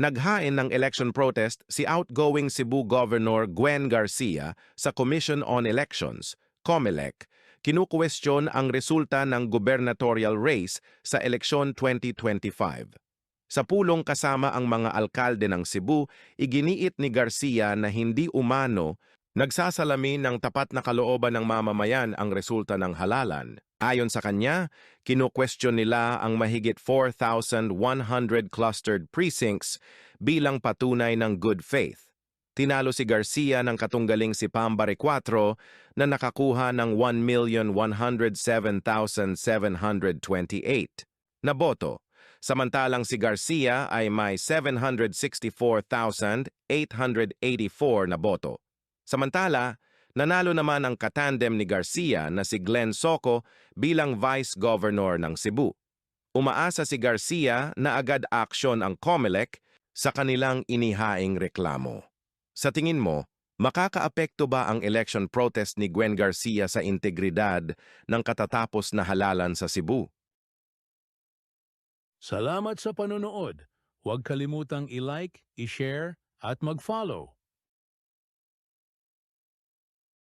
Naghain ng election protest si outgoing Cebu Governor Gwen Garcia sa Commission on Elections, COMELEC, kinukwestiyon ang resulta ng gubernatorial race sa eleksyon 2025. Sa pulong kasama ang mga alkalde ng Cebu, iginiit ni Garcia na hindi umano nagsasalamin ng tapat na kalooban ng mamamayan ang resulta ng halalan. Ayon sa kanya, kinukwestiyon nila ang mahigit 4,100 clustered precincts bilang patunay ng good faith. Tinalo si Garcia ng katunggaling si Pambare 4 na nakakuha ng 1,107,728 na boto, samantalang si Garcia ay may 764,884 na boto. Samantala, nanalo naman ang katandem ni Garcia na si Glenn Soco bilang Vice Governor ng Cebu. Umaasa si Garcia na agad aksyon ang COMELEC sa kanilang inihaing reklamo. Sa tingin mo, makakaapekto ba ang election protest ni Gwen Garcia sa integridad ng katatapos na halalan sa Cebu? Salamat sa panonood. Huwag kalimutang i-like, i-share at mag-follow.